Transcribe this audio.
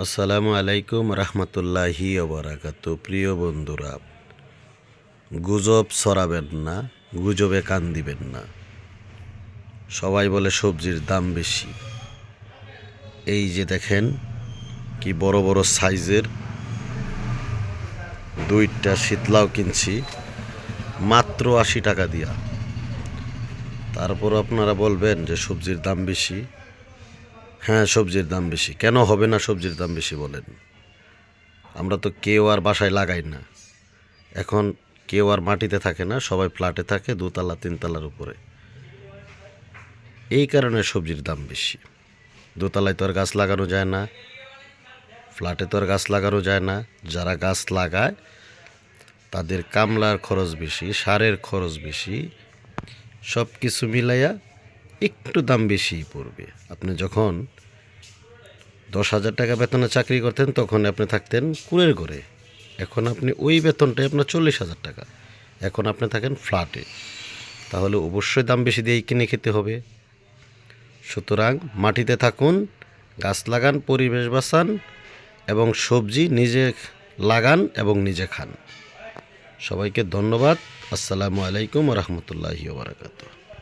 আসসালামু আলাইকুম রহমতুল্লাহি ওবরাকাত প্রিয় বন্ধুরা, গুজব ছড়াবেন না, গুজবে কান দিবেন না। সবাই বলে সবজির দাম বেশি। এই যে দেখেন কি বড় বড় সাইজের দুইটা শীতলাও কিনছি, মাত্র আশি টাকা দিয়া। তারপর আপনারা বলবেন যে সবজির দাম বেশি। হ্যাঁ সবজির দাম বেশি। কেন হবে না সবজির দাম বেশি বলেন? আমরা তো কেউ আর বাসায় লাগাই না। এখন কেউ আর মাটিতে থাকে না, সবাই ফ্ল্যাটে থাকে, দুতলা, তিনতলার উপরে। এই কারণে সবজির দাম বেশি। দোতলায় তো আর গাছ লাগানো যায় না ফ্ল্যাটে তো আর গাছ লাগানো যায় না। যারা গাছ লাগায়, তাদের কামলার খরচ বেশি, সারের খরচ বেশি সব কিছু মিলাইয়া একটু দাম বেশি পড়বে। আপনি যখন দশ হাজার টাকা বেতনে চাকরি করতেন, তখন আপনি থাকতেন কুড়ের ঘরে। এখন আপনি ওই বেতনটাই আপনার চল্লিশ হাজার টাকা। এখন আপনি থাকেন ফ্ল্যাটে। তাহলে অবশ্যই দাম বেশি দিয়েই কিনে খেতে হবে। সুতরাং মাটিতে থাকুন, গাছ লাগান, পরিবেশ বাঁচান এবং সবজি নিজে লাগান এবং নিজে খান। সবাইকে ধন্যবাদ। আসসালামু আলাইকুম রহমতুল্লাহি বারাকাতু